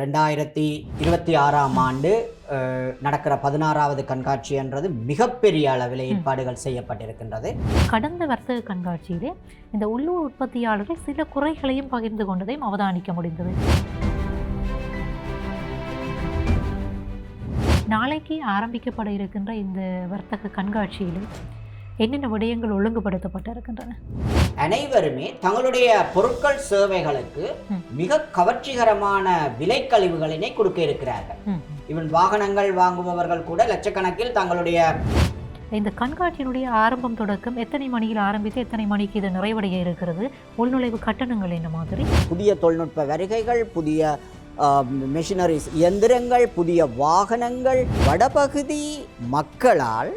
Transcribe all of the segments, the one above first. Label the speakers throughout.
Speaker 1: ரெண்டாயிரத்தி இருபத்தி ஆறாம் ஆண்டு நடக்கிற பதினாறாவது கண்காட்சி என்றது மிகப்பெரிய அளவில் ஏற்பாடுகள் செய்யப்பட்டிருக்கின்றது.
Speaker 2: கடந்த வர்த்தக கண்காட்சியிலே இந்த உள்ளூர் உற்பத்தியாளர்கள் சில குறைகளையும் பகிர்ந்து கொண்டதையும் அவதானிக்க முடிந்தது. நாளைக்கு ஆரம்பிக்கப்பட இருக்கின்ற இந்த வர்த்தக கண்காட்சியில் என்னென்ன விடயங்கள் ஒழுங்குபடுத்தப்பட்டிருக்கின்றன
Speaker 1: அனைவருமே தங்களுடைய பொருட்கள் சேவைகளுக்கு. மிக கவர்ச்சிகரமான விலைக்கழிவுகளினை கொடுக்க இருக்கிறார்கள். இவன் வாகனங்கள் வாங்குபவர்கள் கூட லட்சக்கணக்கில் தங்களுடைய
Speaker 2: இந்த கண்காட்சியினுடைய ஆரம்பம் தொடக்கம் எத்தனை மணியில் ஆரம்பித்து எத்தனை மணிக்கு இது நிறைவடைய இருக்கிறது உள்நுழைவு கட்டணங்கள் என்ன மாதிரி
Speaker 1: புதிய தொழில்நுட்ப வருகைகள் புதிய மெஷினரிஸ் இயந்திரங்கள் புதிய வாகனங்கள் வடபகுதி மக்களால்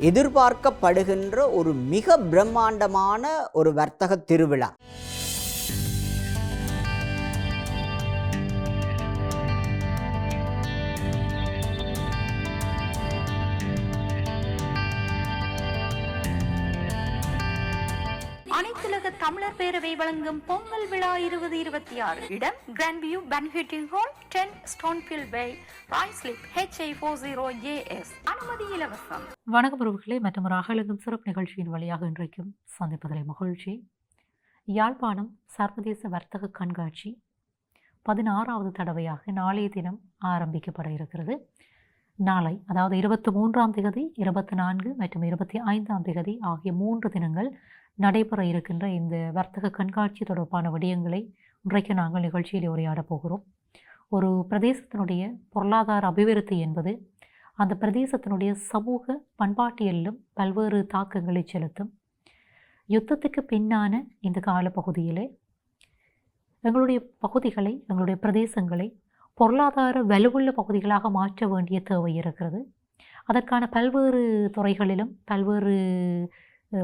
Speaker 1: எதிர்பார்க்கப்படுகின்ற ஒரு மிக பிரம்மாண்டமான ஒரு வர்த்தக திருவிழா.
Speaker 3: தமிழர் பேரவை வழங்கும் பொங்கல் விழா இருபது இருபத்தி ஆறு. இடம் grand view banqueting hall ten Stonefield by Ruislip H A four zero A S அனுமதி இலவசம்.
Speaker 2: வணக்கம் உறவுகளே. மற்றும் ஒரு அகலங்கும் சிறப்பு நிகழ்ச்சியின் வழியாக இன்றைக்கும் சந்திப்பதிலே மகிழ்ச்சி. யாழ்ப்பாணம் சர்வதேச வர்த்தக கண்காட்சி பதினாறாவது தடவையாக நாளைய தினம் ஆரம்பிக்கப்பட இருக்கிறது. நாளை அதாவது இருபத்தி மூன்றாம் திகதி இருபத்தி நான்கு மற்றும் இருபத்தி ஐந்தாம் திகதி ஆகிய மூன்று தினங்கள் நடைபெற இருக்கின்ற இந்த வர்த்தக கண்காட்சி தொடர்பான விடயங்களை இன்றைக்கு நாங்கள் நிகழ்ச்சியில் உரையாடப் போகிறோம். ஒரு பிரதேசத்தினுடைய பொருளாதார அபிவிருத்தி என்பது அந்த பிரதேசத்தினுடைய சமூக பண்பாட்டியலிலும் பல்வேறு தாக்கங்களை செலுத்தும். யுத்தத்துக்கு பின்னான இந்த காலப்பகுதியில் எங்களுடைய பகுதிகளை எங்களுடைய பிரதேசங்களை பொருளாதார வலுவுள்ள பகுதிகளாக மாற்ற வேண்டிய தேவை இருக்கிறது. அதற்கான பல்வேறு துறைகளிலும் பல்வேறு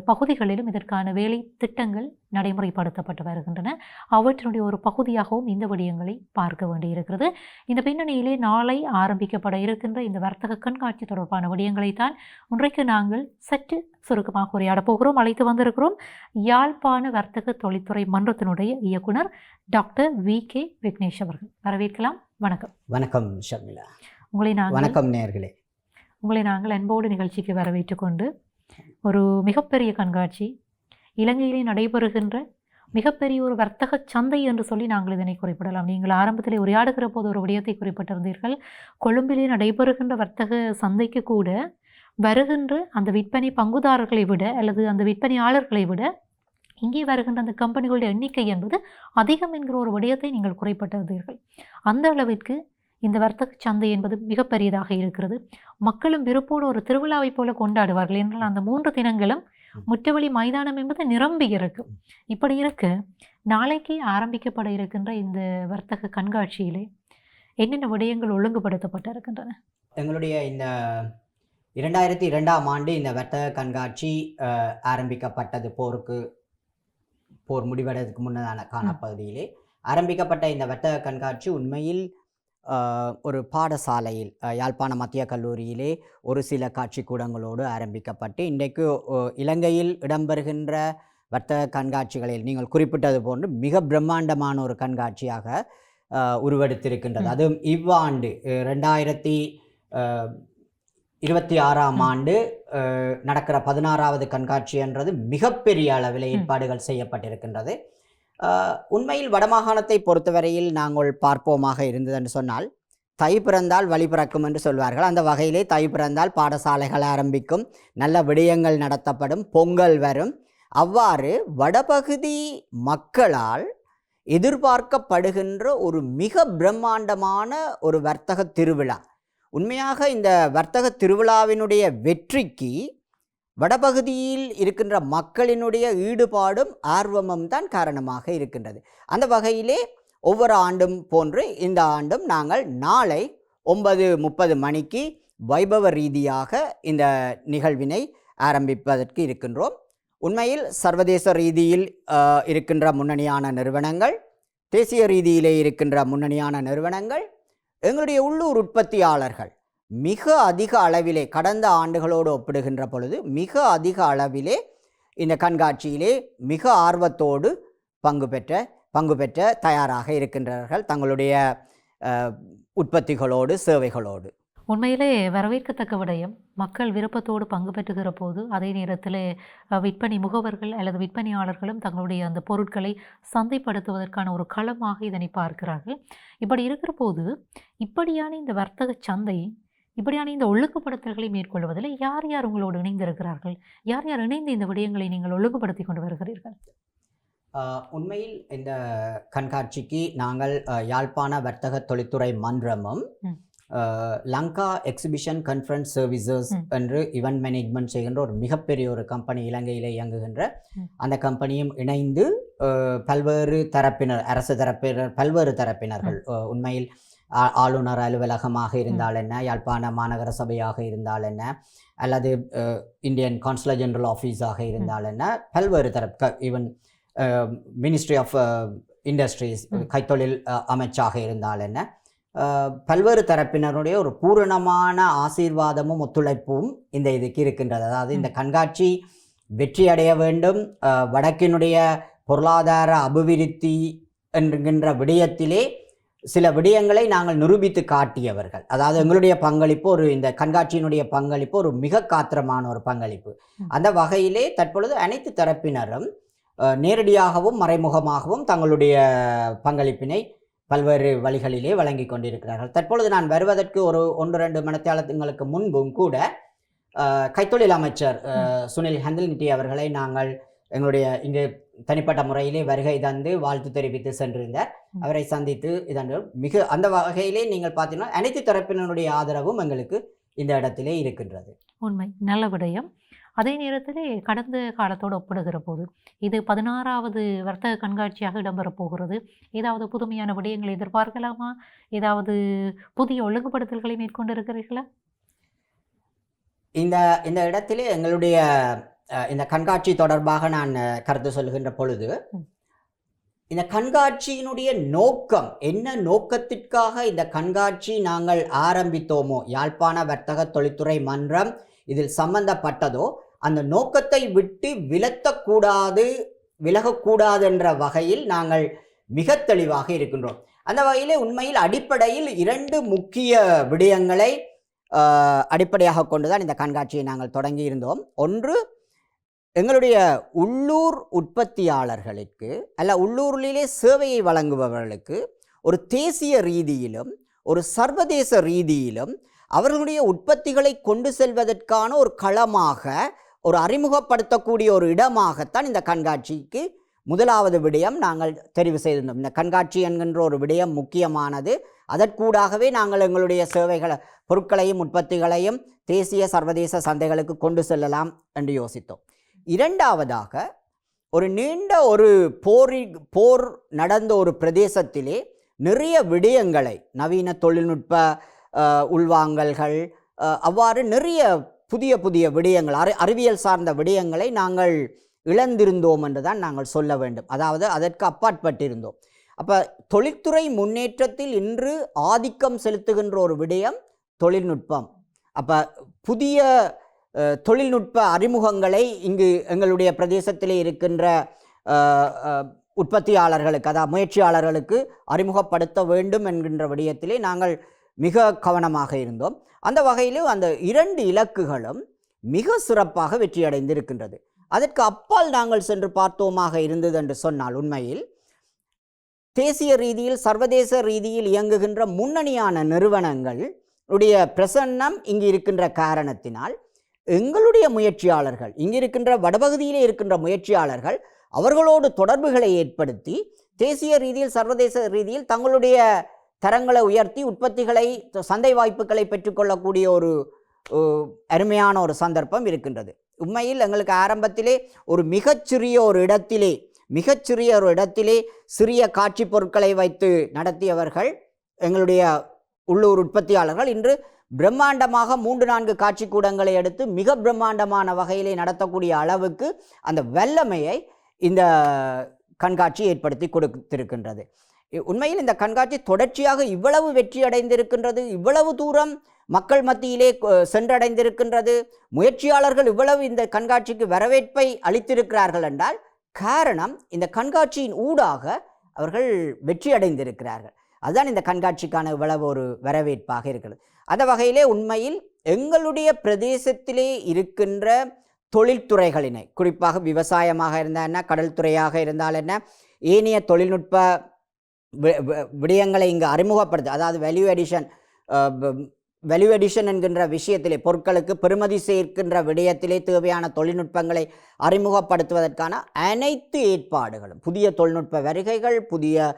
Speaker 2: பகுதிகளிலும் இதற்கான வேலை திட்டங்கள் நடைமுறைப்படுத்தப்பட்டு வருகின்றன. அவற்றினுடைய ஒரு பகுதியாகவும் இந்த விடயங்களை பார்க்க வேண்டியிருக்கிறது. இந்த பின்னணியிலே நாளை ஆரம்பிக்கப்பட இருக்கின்ற இந்த வர்த்தக கண்காட்சி தொடர்பான விடயங்களைத்தான் இன்றைக்கு நாங்கள் சற்று சுருக்கமாக உரையாடப் போகிறோம். அழைத்து வந்திருக்கிறோம் யாழ்ப்பாண வர்த்தக தொழில்துறை மன்றத்தினுடைய இயக்குனர் டாக்டர் வி கே விக்னேஷ் அவர்கள். வரவேற்கலாம். வணக்கம்.
Speaker 1: வணக்கம் ஷர்மிளா.
Speaker 2: உங்களை நாங்கள்
Speaker 1: வணக்கம் நேர்களே.
Speaker 2: உங்களை நாங்கள் அன்போடு நிகழ்ச்சிக்கு வரவேற்றுக் கொண்டு ஒரு மிகப்பெரிய கண்காட்சி. இலங்கையிலே நடைபெறுகின்ற மிகப்பெரிய ஒரு வர்த்தக சந்தை என்று சொல்லி நாங்கள் இதனை குறிப்பிடலாம். நீங்கள் ஆரம்பத்திலே உரையாடுகிற போது ஒரு விடயத்தை குறிப்பிட்டிருந்தீர்கள். கொழும்பிலே நடைபெறுகின்ற வர்த்தக சந்தைக்கு கூட வருகின்ற அந்த விற்பனை பங்குதாரர்களை விட அல்லது அந்த விற்பனையாளர்களை விட இங்கே வருகின்ற அந்த கம்பெனிகளுடைய எண்ணிக்கை என்பது அதிகம் என்கிற ஒரு விடயத்தை நீங்கள் குறிப்பிட்டிருந்தீர்கள். அந்த அளவிற்கு இந்த வர்த்தக சந்தை என்பது மிகப்பெரியதாக இருக்கிறது. மக்களும் விருப்போடு ஒரு திருவிழாவைப் போல கொண்டாடுவார்கள் என்றால் அந்த மூன்று தினங்களும் முற்றவழி மைதானம் என்பது நிரம்பி இருக்கும் இப்படி இருக்க. நாளைக்கு ஆரம்பிக்கப்பட இருக்கின்ற இந்த வர்த்தக கண்காட்சியிலே என்னென்ன விடயங்கள் ஒழுங்குபடுத்தப்பட்டிருக்கின்றன?
Speaker 1: எங்களுடைய இந்த இரண்டாயிரத்தி இரண்டாம் ஆண்டு இந்த வர்த்தக கண்காட்சி ஆரம்பிக்கப்பட்டது போருக்கு போர் முடிவடைவதற்கு முன்னதான காலப்பகுதியிலே ஆரம்பிக்கப்பட்ட இந்த வர்த்தக கண்காட்சி உண்மையில் ஒரு பாடசாலையில் யாழ்ப்பாண மத்திய கல்லூரியிலே ஒரு சில காட்சி கூடங்களோடு ஆரம்பிக்கப்பட்டு இன்றைக்கு இலங்கையில் இடம்பெறுகின்ற வர்த்தக கண்காட்சிகளில் நீங்கள் குறிப்பிட்டது போன்று மிக பிரம்மாண்டமான ஒரு கண்காட்சியாக உருவெடுத்திருக்கின்றது. அதுவும் இவ்வாண்டு ரெண்டாயிரத்தி இருபத்தி ஆறாம். ஆண்டு நடக்கிற பதினாறாவது கண்காட்சி என்றது மிகப்பெரிய அளவில். ஏற்பாடுகள் செய்யப்பட்டிருக்கின்றது உண்மையில் வடமாகாணத்தை பொறுத்தவரையில் நாங்கள் பார்ப்போமாக இருந்ததென்று சொன்னால் தை பிறந்தால் வழி பிறக்கும் என்று சொல்வார்கள். அந்த வகையிலே தை பிறந்தால் பாடசாலைகள் ஆரம்பிக்கும் நல்ல விடயங்கள் நடத்தப்படும் பொங்கல் வரும். அவ்வாறு வடபகுதி மக்களால் எதிர்பார்க்கப்படுகின்ற ஒரு மிக பிரம்மாண்டமான ஒரு வர்த்தக திருவிழா. உண்மையாக இந்த வர்த்தக திருவிழாவினுடைய வெற்றிக்கு வடபகுதியில் இருக்கின்ற மக்களினுடைய ஈடுபாடும் ஆர்வமும் தான் காரணமாக இருக்கின்றது. அந்த வகையிலே ஒவ்வொரு ஆண்டும் போன்று இந்த ஆண்டும் நாங்கள் நாளை ஒன்பது முப்பது மணிக்கு வைபவ ரீதியாக இந்த நிகழ்வினை ஆரம்பிப்பதற்கு இருக்கின்றோம். உண்மையில் சர்வதேச ரீதியில் இருக்கின்ற முன்னணியான நிறுவனங்கள் தேசிய ரீதியிலே இருக்கின்ற முன்னணியான நிறுவனங்கள் எங்களுடைய உள்ளூர் உற்பத்தியாளர்கள் மிக அதிக அளவிலே கடந்த ஆண்டுகளோடு ஒப்பிடுகின்ற பொழுது மிக அதிக அளவிலே இந்த கண்காட்சியிலே மிக ஆர்வத்தோடு பங்கு பெற்ற பங்கு பெற்ற தயாராக இருக்கின்றார்கள் தங்களுடைய உற்பத்திகளோடு சேவைகளோடு.
Speaker 2: உண்மையிலே வரவேற்கத்தக்க விடயம். மக்கள் விருப்பத்தோடு பங்கு பெற்றுகிற போது அதே நேரத்தில் விற்பனை முகவர்கள் அல்லது விற்பனையாளர்களும் தங்களுடைய அந்த பொருட்களை சந்தைப்படுத்துவதற்கான ஒரு களமாக இதனை பார்க்கிறார்கள். இப்படி இருக்கிற போது இப்படியான இந்த வர்த்தக சந்தை இப்படியான இந்த ஒழுங்குபடுத்தல்களை மேற்கொள்வதில் யார் யார் உங்களோடு இணைந்திருக்கிறார்கள் யார் யார் இணைந்து இந்த விடயங்களை நீங்கள் ஒழுங்குபடுத்தி கொண்டு வருகிறீர்கள்
Speaker 1: உண்மையில் இந்த கண்காட்சிக்கு நாங்கள் யாழ்ப்பாண வர்த்தக தொழில்துறை மன்றமும் லங்கா எக்ஸிபிஷன் கான்ஃபரன்ஸ் சர்வீசஸ். என்று இவெண்ட் மேனேஜ்மெண்ட் செய்கின்ற ஒரு மிகப்பெரிய ஒரு கம்பெனி இலங்கையில் இயங்குகின்ற. அந்த கம்பெனியும் இணைந்து பல்வேறு தரப்பினர் அரசு தரப்பினர் பல்வேறு தரப்பினர்கள் உண்மையில் ஆளுநர் அலுவலகமாக இருந்தால் என்ன? யாழ்ப்பாண மாநகர சபையாக இருந்தால் என்ன? அல்லது இந்தியன் கான்சுலர் ஜெனரல் ஆஃபீஸாக இருந்தால் என்ன? பல்வேறு தரப்பு ஈவன் மினிஸ்ட்ரி ஆஃப் இண்டஸ்ட்ரீஸ். கைத்தொழில் அமைச்சாக இருந்தால் என்ன? பல்வேறு தரப்பினருடைய ஒரு பூரணமான ஆசீர்வாதமும் ஒத்துழைப்பும் இந்த இதுக்கு இருக்கின்றது. அதாவது இந்த கண்காட்சி வெற்றி அடைய வேண்டும் வடக்கினுடைய பொருளாதார அபிவிருத்தி என்கின்ற விடயத்திலே சில விடயங்களை நாங்கள் நிரூபித்து காட்டியவர்கள். அதாவது எங்களுடைய பங்களிப்பு ஒரு இந்த கண்காட்சியினுடைய பங்களிப்பு ஒரு மிக காத்திரமான ஒரு பங்களிப்பு. அந்த வகையிலே தற்பொழுது அனைத்து தரப்பினரும் நேரடியாகவும் மறைமுகமாகவும் தங்களுடைய பங்களிப்பினை பல்வேறு வழிகளிலே வழங்கி கொண்டிருக்கிறார்கள். தற்பொழுது நான் வருவதற்கு ஒரு ஒன்று ரெண்டு மணித்தியாலங்களுக்கு முன்பும் கூட கைத்தொழில் அமைச்சர் சுனில் ஹந்தில்நிட்டி அவர்களை நாங்கள் எங்களுடைய இங்கு தனிப்பட்ட முறையிலே வருகை தந்து வாழ்த்து தெரிவித்து சென்றிருந்தார். அவரை சந்தித்து இதன் மிக அந்த வகையிலே நீங்கள் பார்த்தீங்கன்னா அனைத்து தரப்பினருடைய ஆதரவும் எங்களுக்கு இந்த இடத்திலே இருக்கின்றது.
Speaker 2: உண்மை. நல்ல விடயம். அதே நேரத்தில் கடந்த காலத்தோடு ஒப்பிடுகிற போது இது பதினாறாவது வர்த்தக கண்காட்சியாக இடம்பெறப் போகிறது ஏதாவது புதுமையான விடயங்களை எதிர்பார்க்கலாமா? ஏதாவது புதிய ஒழுங்குபடுத்தல்களை மேற்கொண்டிருக்கிறீர்களா?
Speaker 1: இந்த இந்த இடத்திலே எங்களுடைய இந்த கண்காட்சி தொடர்பாக நான் கருத்து சொல்கின்ற பொழுது. இந்த கண்காட்சியினுடைய நோக்கம் என்ன நோக்கத்திற்காக இந்த கண்காட்சி நாங்கள் ஆரம்பித்தோமோ யாழ்ப்பாண வர்த்தக தொழில்துறை மன்றம் இதில் சம்பந்தப்பட்டதோ அந்த நோக்கத்தை விட்டு விலத்தக்கூடாது விலகக்கூடாது என்ற வகையில் நாங்கள் மிக தெளிவாக இருக்கின்றோம் அந்த வகையிலே உண்மையில் அடிப்படையில் இரண்டு முக்கிய விடயங்களை அடிப்படையாக கொண்டுதான் இந்த கண்காட்சியை நாங்கள் தொடங்கி இருந்தோம் ஒன்று எங்களுடைய உள்ளூர் உற்பத்தியாளர்களுக்கு அல்ல உள்ளூரிலே சேவையை வழங்குபவர்களுக்கு ஒரு தேசிய ரீதியிலும் ஒரு சர்வதேச ரீதியிலும் அவர்களுடைய உற்பத்திகளை கொண்டு செல்வதற்கான ஒரு களமாக ஒரு அறிமுகப்படுத்தக்கூடிய ஒரு இடமாகத்தான் இந்த கண்காட்சிக்கு முதலாவது விடயம் நாங்கள் தெரிவு செய்திருந்தோம். இந்த கண்காட்சி என்கின்ற ஒரு விடயம் முக்கியமானது. அதற்கூடாகவே நாங்கள் எங்களுடைய சேவைகளை பொருட்களையும் உற்பத்திகளையும் தேசிய சர்வதேச சந்தைகளுக்கு கொண்டு செல்லலாம் என்று யோசித்தோம். இரண்டாவதாக ஒரு நீண்ட ஒரு போரி போர் நடந்த ஒரு பிரதேசத்திலே நிறைய விடயங்களை நவீன தொழில்நுட்ப உள்வாங்கல்கள் அவ்வாறு நிறைய புதிய புதிய விடயங்கள் அறி அறிவியல் சார்ந்த விடயங்களை நாங்கள் இழந்திருந்தோம் என்று தான் நாங்கள் சொல்ல வேண்டும். அதாவது அதற்கு அப்பாற்பட்டிருந்தோம். அப்போ தொழில்துறை முன்னேற்றத்தில் இன்று ஆதிக்கம் செலுத்துகின்ற ஒரு விடயம் தொழில்நுட்பம். அப்போ புதிய தொழில்நுட்ப அறிமுகங்களை இங்கு எங்களுடைய பிரதேசத்திலே இருக்கின்ற உற்பத்தியாளர்களுக்கு அதாவது முயற்சியாளர்களுக்கு அறிமுகப்படுத்த வேண்டும் என்கின்ற விடயத்திலே நாங்கள் மிக கவனமாக இருந்தோம். அந்த வகையிலும் அந்த இரண்டு இலக்குகளும் மிக சிறப்பாக வெற்றியடைந்திருக்கின்றது. அதற்கு அப்பால் நாங்கள் சென்று பார்த்தோமாக இருந்தது என்று சொன்னால் உண்மையில் தேசிய ரீதியில் சர்வதேச ரீதியில் இயங்குகின்ற முன்னணியான நிறுவனங்கள் உடைய பிரசன்னம் இங்கு இருக்கின்ற காரணத்தினால் எங்களுடைய முயற்சியாளர்கள் இங்கு இருக்கின்ற வடபகுதியிலே இருக்கின்ற முயற்சியாளர்கள் அவர்களோடு தொடர்புகளை ஏற்படுத்தி தேசிய ரீதியில் சர்வதேச ரீதியில் தங்களுடைய தரங்களை உயர்த்தி உற்பத்திகளை சந்தை வாய்ப்புகளை பெற்றுக்கொள்ளக்கூடிய ஒரு அருமையான ஒரு சந்தர்ப்பம் இருக்கின்றது. உண்மையில் எங்களுக்கு ஆரம்பத்திலே ஒரு மிகச்சிறிய ஒரு இடத்திலே மிகச்சிறிய ஒரு இடத்திலே சிறிய காட்சி பொருட்களை வைத்து நடத்தியவர்கள் எங்களுடைய உள்ளூர் உற்பத்தியாளர்கள். இன்று பிரம்மாண்டமாக மூன்று நான்கு காட்சி கூடங்களை எடுத்து மிக பிரம்மாண்டமான வகையிலே நடத்தக்கூடிய அளவுக்கு அந்த வல்லமையை இந்த கண்காட்சி ஏற்படுத்தி கொடுத்திருக்கின்றது. உண்மையில் இந்த கண்காட்சி தொடர்ச்சியாக இவ்வளவு வெற்றி அடைந்திருக்கின்றது இவ்வளவு தூரம் மக்கள் மத்தியிலே சென்றடைந்திருக்கின்றது முயற்சியாளர்கள் இவ்வளவு இந்த கண்காட்சிக்கு வரவேற்பை அளித்திருக்கிறார்கள் என்றால் காரணம் இந்த கண்காட்சியின் ஊடாக அவர்கள் வெற்றி அடைந்திருக்கிறார்கள். அதுதான் இந்த கண்காட்சிக்கான இவ்வளவு ஒரு வரவேற்பாக இருக்கிறது. அந்த வகையிலே உண்மையில் எங்களுடைய பிரதேசத்திலே இருக்கின்ற தொழில்துறைகளினை குறிப்பாக விவசாயமாக இருந்தால் என்ன கடல் துறையாக இருந்தால் என்ன ஏனைய தொழில்நுட்ப விடயங்களை இங்கு அறிமுகப்படுத்து அதாவது வேல்யூ எடிஷன் வேல்யூ எடிஷன் என்கின்ற விஷயத்திலே பொருட்களுக்கு பெருமதி சேர்க்கின்ற விடயத்திலே தேவையான தொழில்நுட்பங்களை அறிமுகப்படுத்துவதற்கான அனைத்து ஏற்பாடுகளும் புதிய தொழில்நுட்ப வருகைகள் புதிய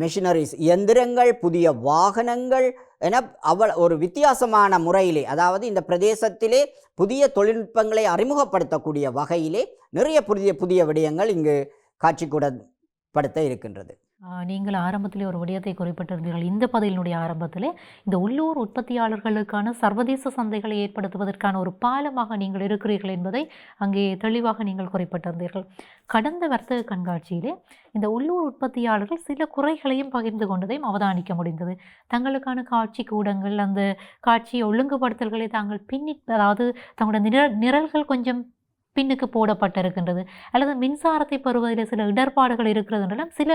Speaker 1: மெஷினரிஸ் இயந்திரங்கள் புதிய வாகனங்கள் என அவள் ஒரு வித்தியாசமான முறையிலே அதாவது இந்த பிரதேசத்திலே புதிய தொழில்நுட்பங்களை அறிமுகப்படுத்தக்கூடிய வகையிலே நிறைய புதிய புதிய விடயங்கள் இங்கு காட்சிக்கூடப்படுத்த இருக்கின்றது.
Speaker 2: நீங்கள் ஆரம்பத்திலே ஒரு விடயத்தை குறிப்பிட்டிருந்தீர்கள். இந்த பதிலினுடைய ஆரம்பத்திலே இந்த உள்ளூர் உற்பத்தியாளர்களுக்கான சர்வதேச சந்தைகளை ஏற்படுத்துவதற்கான ஒரு பாலமாக நீங்கள் இருக்கிறீர்கள் என்பதை அங்கே தெளிவாக நீங்கள் குறிப்பிட்டிருந்தீர்கள். கடந்த வர்த்தக கண்காட்சியிலே இந்த உள்ளூர் உற்பத்தியாளர்கள் சில குறைகளையும் பகிர்ந்து கொண்டதையும் அவதானிக்க முடிந்தது. தங்களுக்கான காட்சி கூடங்கள் அந்த காட்சி ஒழுங்குபடுத்தல்களை தாங்கள் பின்னி அதாவது தங்களுடைய நிரல் நிரல்கள் கொஞ்சம் பின்னுக்கு போடப்பட்டிருக்கின்றது. அல்லது மின்சாரத்தை பெறுவதில் சில இடர்பாடுகள் இருக்கிறது என்றெல்லாம் சில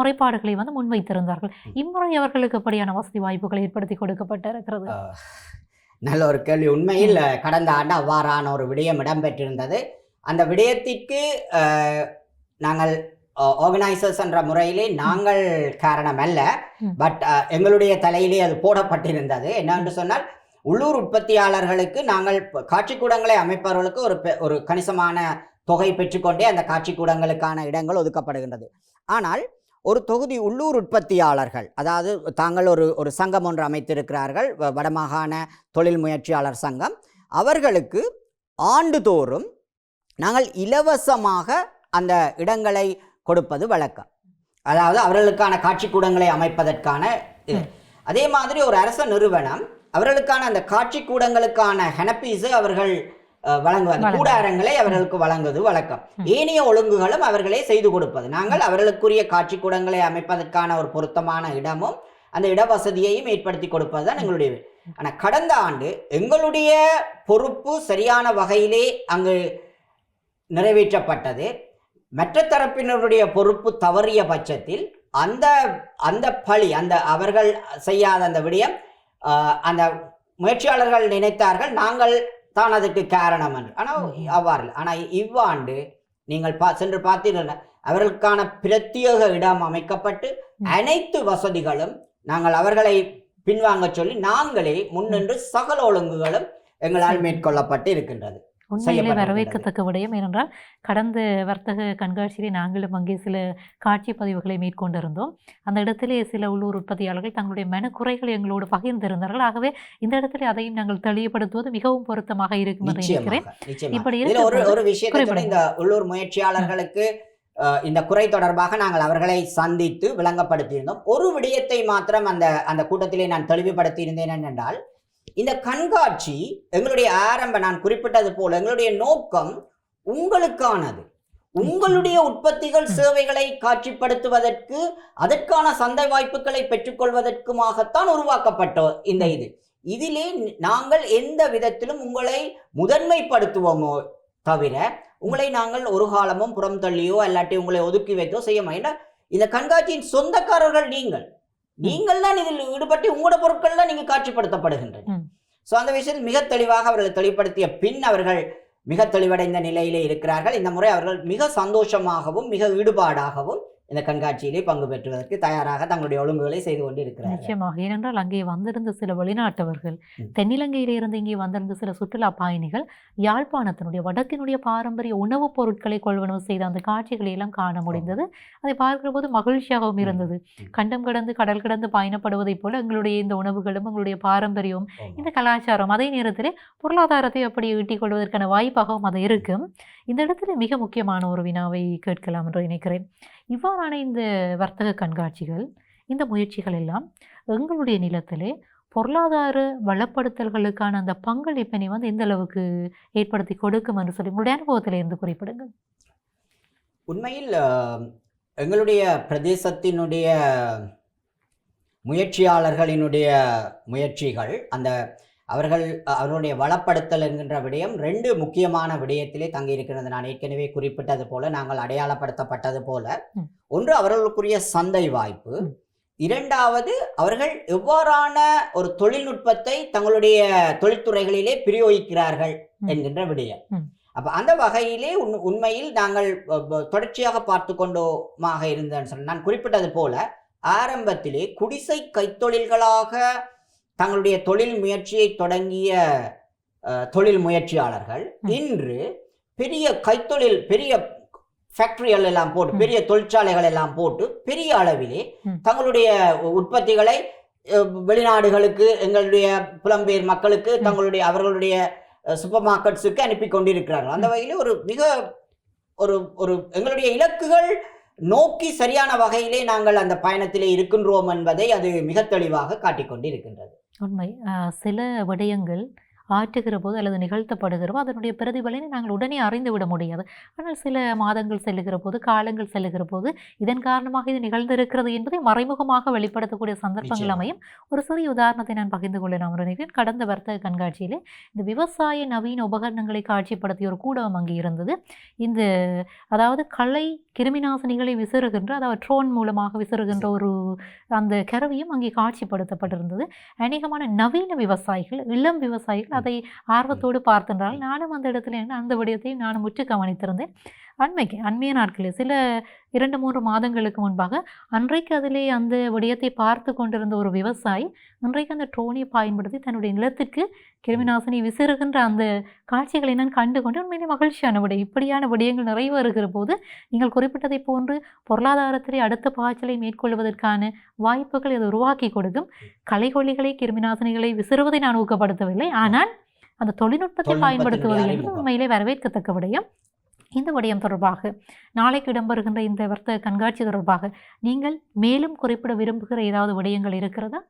Speaker 2: முறைப்பாடுகளை வந்து முன்வைத்திருந்தார்கள். இம்முறை அவர்களுக்கு அப்படியான வசதி வாய்ப்புகள் ஏற்படுத்தி கொடுக்கப்பட்டிருக்கிறது.
Speaker 1: நல்ல ஒரு கேள்வி. உண்மையில் கடந்த ஆண்டு அவ்வாறான ஒரு விடயம் இடம்பெற்றிருந்தது. அந்த விடயத்திற்கு நாங்கள் ஆர்கனைசர்ஸ் என்ற முறையிலே நாங்கள் காரணம் அல்ல. பட் எங்களுடைய தலையிலே அது போடப்பட்டிருந்தது. என்னவென்று சொன்னால் உள்ளூர் உற்பத்தியாளர்களுக்கு நாங்கள் ப- காட்சிக்கூடங்களை அமைப்பவர்களுக்கு ஒரு ஒரு கணிசமான தொகை பெற்றுக்கொண்டே அந்த காட்சிக்கூடங்களுக்கான இடங்கள் ஒதுக்கப்படுகின்றது. ஆனால் ஒரு தொகுதி உள்ளூர் உற்பத்தியாளர்கள் அதாவது தாங்கள் ஒரு ஒரு சங்கம் ஒன்று அமைத்திருக்கிறார்கள் வடமாகாண தொழில் முயற்சியாளர் சங்கம் அவர்களுக்கு ஆண்டுதோறும் நாங்கள் இலவசமாக அந்த இடங்களை கொடுப்பது வழக்கம். அதாவது அவர்களுக்கான காட்சிக்கூடங்களை அமைப்பதற்கான இது. அதே மாதிரி ஒரு அரச நிறுவனம் அவர்களுக்கான அந்த காட்சிக்கூடங்களுக்கான ஹெனப்பீஸை அவர்கள் வழங்குவது
Speaker 2: வழங்கு-
Speaker 1: கூடாரங்களை அவர்களுக்கு வழங்குவது வழக்கம். ஏனைய ஒழுங்குகளும் அவர்களே செய்து கொடுப்பது. நாங்கள் அவர்களுக்குரிய காட்சிக்கூடங்களை அமைப்பதற்கான ஒரு பொருத்தமான இடமும் அந்த இட வசதியையும் ஏற்படுத்தி கொடுப்பது தான் எங்களுடைய வே- ஆனா கடந்த ஆண்டு எங்களுடைய பொறுப்பு சரியான வகையிலே அங்கு நிறைவேற்றப்பட்டது. மற்ற தரப்பினருடைய பொறுப்பு தவறிய பட்சத்தில் அந்த அந்த பழி அந்த அவர்கள் செய்யாத அந்த விடயம் அந்த முயற்சியாளர்கள் நினைத்தார்கள் நாங்கள் தான் அதுக்கு காரணம் என்று ஆனால். அவ்வாறு. ஆனால் இவ்வாண்டு நீங்கள் பா சென்று பார்த்தீர்கள் அவர்களுக்கான பிரத்யேக இடம் அமைக்கப்பட்டு. அனைத்து வசதிகளும் நாங்கள் அவர்களை பின்வாங்க சொல்லி நாங்களே முன்னின்று சகல ஒழுங்குகளும் எங்களால். மேற்கொள்ளப்பட்டு இருக்கின்றது
Speaker 2: உண்மையிலே. வரவேற்கத்தக்க விடயம் ஏனென்றால் கடந்த வர்த்தக கண்காட்சியிலே நாங்களும் அங்கே சில காட்சி பதிவுகளை மேற்கொண்டிருந்தோம் அந்த இடத்திலே சில உள்ளூர் உற்பத்தியாளர்கள் தங்களுடைய மனக்குறைகளை எங்களோடு பகிர்ந்திருந்தார்கள் ஆகவே இந்த இடத்திலே அதையும் நாங்கள் தெளிவுபடுத்துவது மிகவும் பொருத்தமாக இருக்கும் என்று நினைக்கிறேன் இப்படி
Speaker 1: ஒரு ஒரு விஷயத்தை. இந்த உள்ளூர் முயற்சியாளர்களுக்கு இந்த குறை தொடர்பாக நாங்கள் அவர்களை சந்தித்து விளங்கப்படுத்தியிருந்தோம் ஒரு விடயத்தை மாத்திரம் அந்த அந்த கூட்டத்திலே நான் தெளிவுபடுத்தியிருந்தேன் என்னென்றால் இந்த கண்காட்சி எங்களுடைய ஆரம்ப நான் குறிப்பிட்டது போல எங்களுடைய நோக்கம் உங்களுக்கானது. உங்களுடைய உற்பத்திகள். சேவைகளை காட்சிப்படுத்துவதற்கு அதற்கான சந்தை வாய்ப்புகளை பெற்றுக்கொள்வதற்குமாகத்தான் உருவாக்கப்பட்ட இந்த இது. இதிலே நாங்கள் எந்த விதத்திலும் உங்களை முதன்மைப்படுத்துவோமோ தவிர உங்களை நாங்கள் ஒரு காலமும் புறம் தள்ளியோ அல்லாட்டி உங்களை ஒதுக்கி வைத்தோ செய்ய மாட்டோம். இந்த கண்காட்சியின் சொந்தக்காரர்கள் நீங்கள். நீங்கள் தான் இதில் ஈடுபட்டு உங்களோட பொருட்கள் தான் நீங்கள் காட்சிப்படுத்தப்படுகின்றன. ஸோ அந்த விஷயத்தில் மிக தெளிவாக அவர்கள் தெளிவுபடுத்திய பின் அவர்கள் மிக தெளிவடைந்த நிலையிலே இருக்கிறார்கள். இந்த முறை அவர்கள் மிக சந்தோஷமாகவும் மிக ஈடுபாடாகவும் இந்த கண்காட்சியிலே பங்கு பெற்றுவதற்கு தயாராக தங்களுடைய ஒழுங்குகளை செய்து கொண்டு
Speaker 2: நிச்சயமாக ஏனென்றால் அங்கே வந்திருந்த சில வெளிநாட்டவர்கள். தென்னிலங்கையிலிருந்து இங்கே வந்திருந்த சில சுற்றுலா பயணிகள் யாழ்ப்பாணத்தினுடைய வடக்கினுடைய பாரம்பரிய உணவுப் பொருட்களை கொள்வனவு செய்த அந்த காட்சிகளை எல்லாம் காண முடிந்தது அதை பார்க்கிற போது மகிழ்ச்சியாகவும். இருந்தது. கண்டம் கடந்து கடல் கடந்து பயணப்படுவதைப் போல எங்களுடைய இந்த உணவுகளும் எங்களுடைய பாரம்பரியமும். இந்த கலாச்சாரம் அதே நேரத்தில் பொருளாதாரத்தை அப்படி ஈட்டிக் கொள்வதற்கான வாய்ப்பாகவும் அது இருக்கும் இந்த இடத்துல மிக முக்கியமான ஒரு வினாவை கேட்கலாம் என்று நினைக்கிறேன் இவ்வாறான இந்த வர்த்தக கண்காட்சிகள் இந்த முயற்சிகள் எல்லாம் எங்களுடைய நிலத்திலே பொருளாதார வளப்படுத்தல்களுக்கான அந்த பங்களிப்பினை வந்து எந்த அளவுக்கு ஏற்படுத்தி கொடுக்கும் என்று சொல்லி உங்களுடைய அனுபவத்தில் இருந்து குறிப்பிடுங்கள்.
Speaker 1: உண்மையில் எங்களுடைய பிரதேசத்தினுடைய முயற்சியாளர்களினுடைய முயற்சிகள் அந்த அவர்கள் அஹ், அவர்களுடைய வளப்படுத்தல் என்கின்ற விடயம் ரெண்டு முக்கியமான விடயத்திலே தங்கியிருக்கிறது நான் ஏற்கனவே குறிப்பிட்டது போல நாங்கள் அடையாளப்படுத்தப்பட்டது போல. ஒன்று அவர்களுக்குரிய சந்தை வாய்ப்பு. இரண்டாவது அவர்கள் எவ்வாறான ஒரு தொழில்நுட்பத்தை தங்களுடைய தொழில்துறைகளிலே பிரயோகிக்கிறார்கள். என்கின்ற விடயம். அப்ப அந்த வகையிலே உண்- உண்மையில் நாங்கள் தொடர்ச்சியாக பார்த்து கொண்டோமாக இருந்தேன்னு சொன்ன நான் குறிப்பிட்டது போல ஆரம்பத்திலே குடிசை கைத்தொழில்களாக தங்களுடைய தொழில் முயற்சியை தொடங்கிய தொழில் முயற்சியாளர்கள். இன்று பெரிய கைத்தொழில் பெரிய ஃபேக்டரிகள் எல்லாம் போட்டு. பெரிய தொழிற்சாலைகள் எல்லாம் போட்டு பெரிய அளவிலே. தங்களுடைய உற்பத்திகளை வெளிநாடுகளுக்கு எங்களுடைய புலம்பெயர் மக்களுக்கு. தங்களுடைய அவர்களுடைய சூப்பர் மார்க்கெட்ஸுக்கு அனுப்பி கொண்டிருக்கிறார்கள் அந்த வகையிலே ஒரு மிக ஒரு ஒரு எங்களுடைய இலக்குகள் நோக்கி சரியான வகையிலே நாங்கள் அந்த பயணத்திலே இருக்கின்றோம் என்பதை அது மிக தெளிவாக காட்டிக் கொண்டிருக்கின்றது
Speaker 2: உண்மை. சில விடயங்கள் ஆற்றுகிற போது அல்லது நிகழ்த்தப்படுகிற போது அதனுடைய பிரதிபலனை நாங்கள் உடனே அறிந்து விட முடியாது. ஆனால் சில மாதங்கள் செல்லுகிற போது காலங்கள் செல்லுகிற போது இதன் காரணமாக இது நிகழ்ந்திருக்கிறது என்பதை மறைமுகமாக வெளிப்படுத்தக்கூடிய சந்தர்ப்பங்கள். அமையும். ஒரு சிறிய உதாரணத்தை நான் பகிர்ந்து கொள்ள நான் நினைக்கிறேன் கடந்த வர்த்தக கண்காட்சியிலே இந்த விவசாய நவீன உபகரணங்களை காட்சிப்படுத்திய ஒரு கூடம் அங்கே இருந்தது. இந்த அதாவது களை கிருமிநாசினிகளை விசிறுகின்ற அதாவது ட்ரோன் மூலமாக விசிறுகின்ற ஒரு அந்த கருவியும் அங்கே காட்சிப்படுத்தப்பட்டிருந்தது. அநேகமான நவீன விவசாயிகள் இளம் விவசாயிகள் அதை ஆர்வத்தோடு பார்த்தென்றால் நானும் அந்த இடத்துல என்ன அந்த விடயத்தையும் நானும் முற்று கவனித்திருந்தேன். அண்மைக்கு அண்மைய நாட்களில் சில இரண்டு மூன்று மாதங்களுக்கு முன்பாக அன்றைக்கு அதிலே அந்த விடயத்தை பார்த்து கொண்டிருந்த ஒரு விவசாயி இன்றைக்கு அந்த ட்ரோனை பயன்படுத்தி தன்னுடைய நிலத்திற்கு கிருமிநாசினி விசிறுகின்ற அந்த காட்சிகளை நான் கண்டு கொண்டு உண்மையிலே மகிழ்ச்சியான விடை. இப்படியான விடயங்கள் நிறைவேறுகிற போது நீங்கள் குறிப்பிட்டதை போன்று பொருளாதாரத்திலே அடுத்த பாய்ச்சலை மேற்கொள்வதற்கான வாய்ப்புகள் இது உருவாக்கி கொடுக்கும். களைகொல்லிகளை கிருமிநாசினிகளை விசிறுவதை நான் ஊக்கப்படுத்தவில்லை. ஆனால் அந்த தொழில்நுட்பத்தை பயன்படுத்துவது என்பது. உண்மையிலே வரவேற்கத்தக்க விடயம். இந்த விடயம் தொடர்பாக நாளைக்கு இடம்பெறுகின்ற இந்த வர்த்தக கண்காட்சி தொடர்பாக நீங்கள் மேலும் குறிப்பிட விரும்புகிற ஏதாவது விடயங்கள் இருக்கிறதா?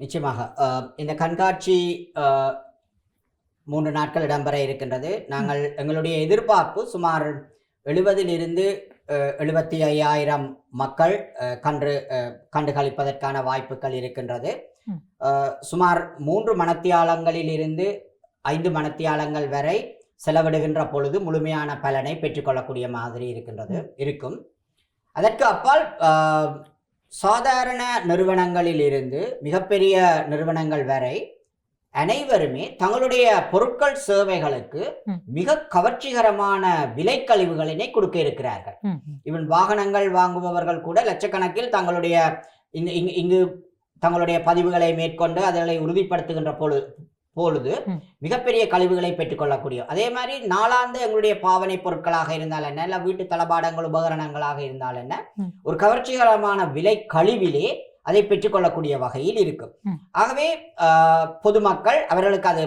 Speaker 1: நிச்சயமாக. இந்த கண்காட்சி மூன்று நாட்கள் இடம்பெற இருக்கின்றது. நாங்கள் எங்களுடைய எதிர்பார்ப்பு சுமார் எழுபதிலிருந்து எழுபத்தி ஐயாயிரம் மக்கள் கன்று கண்டு களிப்பதற்கான வாய்ப்புகள் இருக்கின்றது. சுமார் மூன்று மணத்தியாலங்களிலிருந்து ஐந்து மணத்தியாலங்கள் வரை செலவிடுகின்ற பொழுது முழுமையான பலனை பெற்றுக்கொள்ளக்கூடிய மாதிரி இருக்கின்றது இருக்கும் அதற்கு அப்பால் சாதாரண நிறுவனங்களில் இருந்து மிகப்பெரிய நிறுவனங்கள் வரை அனைவருமே தங்களுடைய பொருட்கள் சேவைகளுக்கு. மிக கவர்ச்சிகரமான விலைக்கழிவுகளினை கொடுக்க இருக்கிறார்கள். இவன் வாகனங்கள் வாங்குபவர்கள் கூட லட்சக்கணக்கில் தங்களுடைய இங்கு தங்களுடைய பதிவுகளை மேற்கொண்டு அதனை உறுதிப்படுத்துகின்ற பொழுது பொழுது. மிகப்பெரிய கழிவுகளை பெற்றுக்கொள்ளக்கூடிய அதே மாதிரி நாளாந்து எங்களுடைய பாவனை பொருட்களாக இருந்தால் என்ன இல்லை வீட்டு தளபாடங்கள் உபகரணங்களாக இருந்தால் என்ன. ஒரு கவர்ச்சிகரமான விலை கழிவிலே அதை பெற்றுக்கொள்ளக்கூடிய வகையில் இருக்கும். ஆகவே பொதுமக்கள் அவர்களுக்கு அது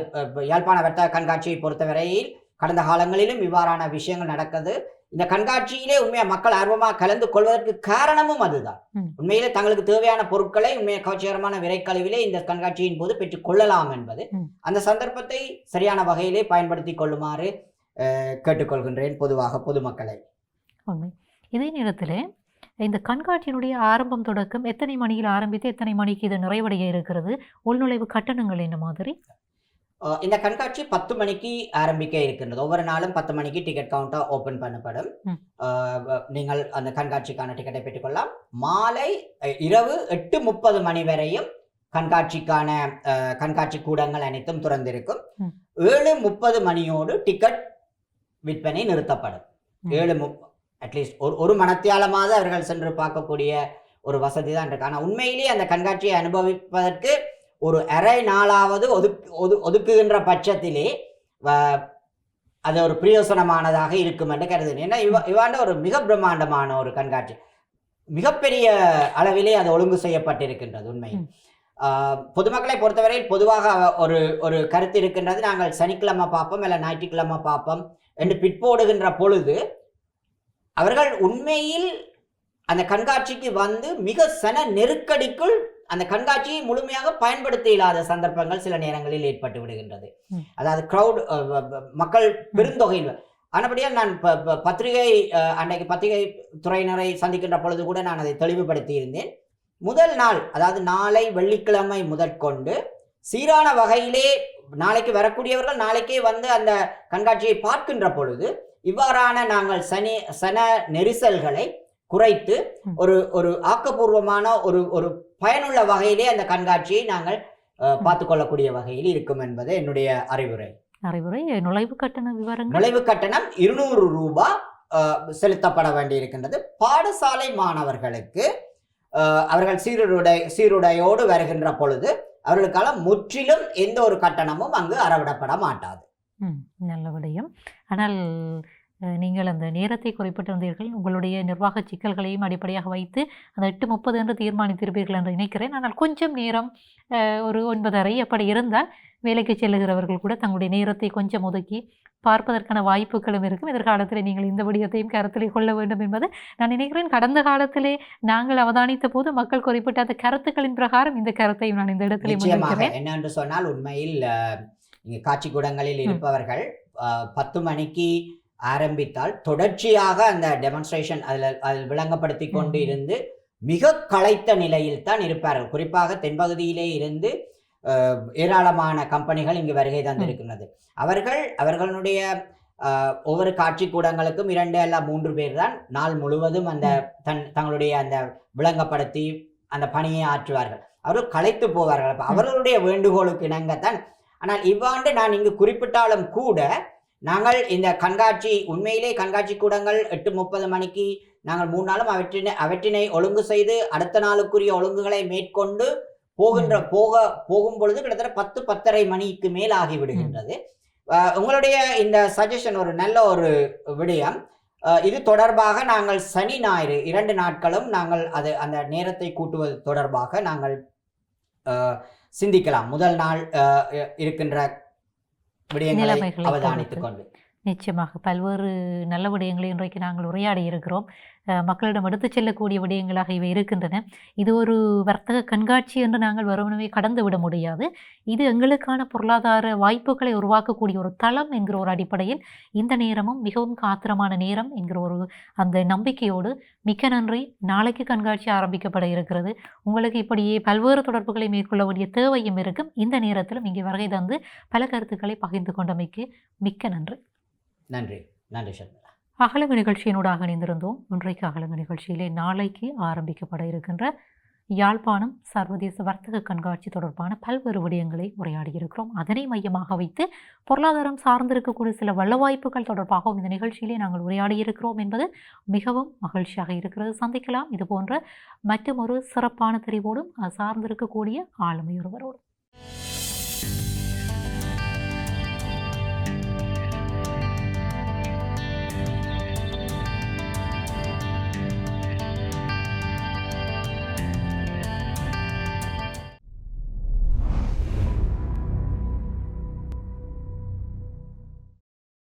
Speaker 1: யாழ்ப்பாண வர்த்தக கண்காட்சியை பொறுத்தவரையில் கடந்த காலங்களிலும் இவ்வாறான விஷயங்கள் நடக்குது இந்த கண்காட்சியிலே உண்மையா மக்கள் ஆர்வமாக கலந்து கொள்வதற்கு காரணமும் அதுதான். உண்மையிலே தங்களுக்கு தேவையான பொருட்களை உண்மையை கவர்ச்சிகரமான விரைக்கழிவிலே இந்த கண்காட்சியின் போது பெற்றுக் கொள்ளலாம் என்பது. அந்த சந்தர்ப்பத்தை சரியான வகையிலே பயன்படுத்தி கொள்ளுமாறு அஹ், கேட்டுக்கொள்கின்றேன் பொதுவாக பொதுமக்களை.
Speaker 2: இதே நேரத்தில் இந்த கண்காட்சியினுடைய ஆரம்பம் தொடக்கம் எத்தனை மணியில் ஆரம்பித்து எத்தனை மணிக்கு இது நிறைவடைய இருக்கிறது? உள்நுழைவு கட்டணங்கள் என்ன மாதிரி?
Speaker 1: இந்த கண்காட்சி பத்து மணிக்கு ஆரம்பிக்க இருக்கின்றது ஒவ்வொரு நாளும் பத்து மணிக்கு டிக்கெட் கவுண்டர் ஓபன் பண்ணப்படும்
Speaker 2: ம்.
Speaker 1: நீங்கள் அந்த கண்காட்சிக்கான டிக்கெட்டை பெற்றுக்கொள்ளலாம் மாலை இரவு எட்டு முப்பது மணி வரையும் கண்காட்சிக்கான கண்காட்சி கூடங்கள் அனைத்தும் திறந்திருக்கும்
Speaker 2: ம்.
Speaker 1: ஏழு முப்பது மணியோடு டிக்கெட் விற்பனை நிறுத்தப்படும்
Speaker 2: ம்.
Speaker 1: ஏழு முப் அட்லீஸ்ட் ஒரு ஒரு மணத்தியாலமாவது அவர்கள் சென்று பார்க்கக்கூடிய ஒரு வசதி தான் இருக்கு ஆனால் உண்மையிலேயே அந்த கண்காட்சியை அனுபவிப்பதற்கு ஒரு அரை நாளாவது ஒதுக்கு ஒது ஒதுக்குகின்ற பட்சத்திலே அது ஒரு பிரயோசனமானதாக இருக்கும் என்று கருதுகிறேன். ஏன்னா இவ இவாண்ட ஒரு மிக பிரம்மாண்டமான ஒரு கண்காட்சி. மிகப்பெரிய அளவிலே அது ஒழுங்கு செய்யப்பட்டிருக்கின்றது உண்மையில்.
Speaker 2: ம்.
Speaker 1: ஆஹ், பொதுமக்களை பொறுத்தவரையில் பொதுவாக ஒரு ஒரு கருத்து இருக்கின்றது. நாங்கள் சனிக்கிழமை பார்ப்போம் இல்லை ஞாயிற்றுக்கிழமை பார்ப்போம் என்று பிற்போடுகின்ற பொழுது அவர்கள் உண்மையில் அந்த கண்காட்சிக்கு வந்து மிக சன நெருக்கடிக்குள் அந்த கண்காட்சியை முழுமையாக பயன்படுத்த இயலாத சந்தர்ப்பங்கள் சில நேரங்களில் ஏற்பட்டு விடுகின்றது. அதாவது crowd அஹ், மக்கள் பெருந்தொகையில் ஆனபடியால் நான் பத்திரிகை அன்றைக்கு பத்திரிகை துறையினரை சந்திக்கின்ற பொழுது கூட நான் அதை தெளிவுபடுத்தி இருந்தேன் முதல் நாள் அதாவது நாளை வெள்ளிக்கிழமை முதற்கொண்டு சீரான வகையிலே நாளைக்கு வரக்கூடியவர்கள் நாளைக்கே வந்து அந்த கண்காட்சியை பார்க்கின்ற பொழுது இவ்வாறான நாங்கள் சனி சன நெரிசல்களை குறைத்து. ஒரு ஒரு ஆக்கப்பூர்வமான ஒரு ஒரு பயனுள்ள வகையிலே அந்த கண்காட்சியை நாங்கள் அஹ், பார்த்துக்கொள்ளக்கூடிய வகையில் இருக்கும் என்பது என்னுடைய அறிவுரை.
Speaker 2: அறிவுரை நுழைவு கட்டண விவரங்கள்?
Speaker 1: நுழைவு கட்டணம் இருநூறு ரூபாய் செலுத்தப்பட வேண்டியிருக்கின்றது. பாடசாலை மாணவர்களுக்கு அவர்கள் சீருடை சீருடையோடு வருகின்ற பொழுது அவர்களுக்கான முற்றிலும் எந்த ஒரு கட்டணமும் அங்கு அறவிடப்பட மாட்டாது.
Speaker 2: நல்ல விடயம். ஆனால் நீங்கள் அந்த நேரத்தை குறிப்பிட்டிருந்தீர்கள் உங்களுடைய நிர்வாக சிக்கல்களையும் அடிப்படையாக வைத்து அந்த எட்டு முப்பது என்று தீர்மானித்திருப்பீர்கள் என்று நினைக்கிறேன். ஆனால் கொஞ்சம் நேரம் ஒரு ஒன்பதரை அப்படி இருந்தால் வேலைக்கு செல்லுகிறவர்கள் கூட தங்களுடைய நேரத்தை கொஞ்சம் ஒதுக்கி பார்ப்பதற்கான வாய்ப்புகளும் இருக்கும். எதிர்காலத்தில் நீங்கள் இந்த விடயத்தையும் கருத்தில் கொள்ள வேண்டும் என்பது நான் நினைக்கிறேன். கடந்த காலத்திலே நாங்கள் அவதானித்த போது மக்கள் குறிப்பிட்ட அந்த கருத்துக்களின் பிரகாரம் இந்த கருத்தையும் நான் இந்த இடத்திலே முன்வைக்கிறேன்.
Speaker 1: என்னென்று சொன்னால் உண்மையில் அஹ், இங்கு காட்சிக்கூடங்களில் இருப்பவர்கள் பத்து மணிக்கு ஆரம்பித்தால் தொடர்ச்சியாக அந்த டெமான்ஸ்ட்ரேஷன் அதில் அதில் விளங்கப்படுத்தி கொண்டு. இருந்து மிக களைத்த நிலையில் தான் இருப்பார்கள். குறிப்பாக தென்பகுதியிலே இருந்து ஏராளமான கம்பெனிகள் இங்கு வருகை தந்திருக்கின்றது. அவர்கள் அவர்களுடைய ஒவ்வொரு காட்சி கூடங்களுக்கும் இரண்டு அல்ல மூன்று பேர் தான் நாள் முழுவதும் அந்த தன் தங்களுடைய அந்த விளங்கப்படுத்தி அந்த பணியை ஆற்றுவார்கள். அவர்கள் களைத்து போவார்கள். அப்ப அவர்களுடைய வேண்டுகோளுக்கு இணங்கத்தான். ஆனால் இவ்வாண்டு நான் இங்கு குறிப்பிட்டாலும் கூட நாங்கள் இந்த கண்காட்சி உண்மையிலே கண்காட்சி கூடங்கள் எட்டு முப்பது மணிக்கு நாங்கள் மூணு நாளும் அவற்றினை அவற்றினை ஒழுங்கு செய்து அடுத்த நாளுக்குரிய ஒழுங்குகளை மேற்கொண்டு போகின்ற போக போகும் பொழுது கிட்டத்தட்ட பத்து பத்தரை மணிக்கு மேல் ஆகிவிடுகின்றது. உங்களுடைய இந்த சஜஷன் ஒரு நல்ல ஒரு விடயம். இது தொடர்பாக நாங்கள் சனி ஞாயிறு இரண்டு நாட்களும் நாங்கள் அது அந்த நேரத்தை கூட்டுவது தொடர்பாக நாங்கள் சிந்திக்கலாம். முதல் நாள் இருக்கின்ற விடயங்களை அவதானித்துக். கொண்டு
Speaker 2: நிச்சயமாக. பல்வேறு நல்ல விடயங்களை இன்றைக்கு நாங்கள் உரையாடி இருக்கிறோம். மக்களிடம் எடுத்து செல்லக்கூடிய விடயங்களாக இவை இருக்கின்றன. இது ஒரு வர்த்தக கண்காட்சி என்று நாங்கள் வருவனவே கடந்து விட முடியாது. இது எங்களுக்கான பொருளாதார வாய்ப்புகளை உருவாக்கக்கூடிய ஒரு தளம் என்கிற ஒரு அடிப்படையில் இந்த நேரமும் மிகவும் காத்திரமான நேரம் என்கிற ஒரு அந்த நம்பிக்கையோடு மிக்க நன்றி. நாளைக்கு கண்காட்சி ஆரம்பிக்கப்பட இருக்கிறது. உங்களுக்கு இப்படியே பல்வேறு தொடர்புகளை மேற்கொள்ள வேண்டிய தேவையும் இருக்கும். இந்த நேரத்திலும் இங்கே வருகை தந்து பல கருத்துக்களை பகிர்ந்து கொண்டமைக்கு மிக்க நன்றி.
Speaker 1: நன்றி நன்றி சர்மிளா
Speaker 2: அகலங்கு நிகழ்ச்சியினூடாக இணைந்திருந்தோம். இன்றைக்கு அகலங்கு நிகழ்ச்சியிலே நாளைக்கு ஆரம்பிக்கப்பட இருக்கின்ற யாழ்ப்பாணம் சர்வதேச வர்த்தக கண்காட்சி தொடர்பான பல்வேறு விடயங்களை உரையாடியிருக்கிறோம் அதனை மையமாக வைத்து பொருளாதாரம் சார்ந்திருக்கக்கூடிய சில வல்ல வாய்ப்புகள் தொடர்பாகவும் இந்த நிகழ்ச்சியிலே நாங்கள் உரையாடியிருக்கிறோம் என்பது மிகவும் மகிழ்ச்சியாக இருக்கிறது. சந்திக்கலாம். இது போன்ற மற்றும் ஒரு சிறப்பான தெரிவோடும் அது சார்ந்திருக்கக்கூடிய ஆளுமை ஒருவரோடும்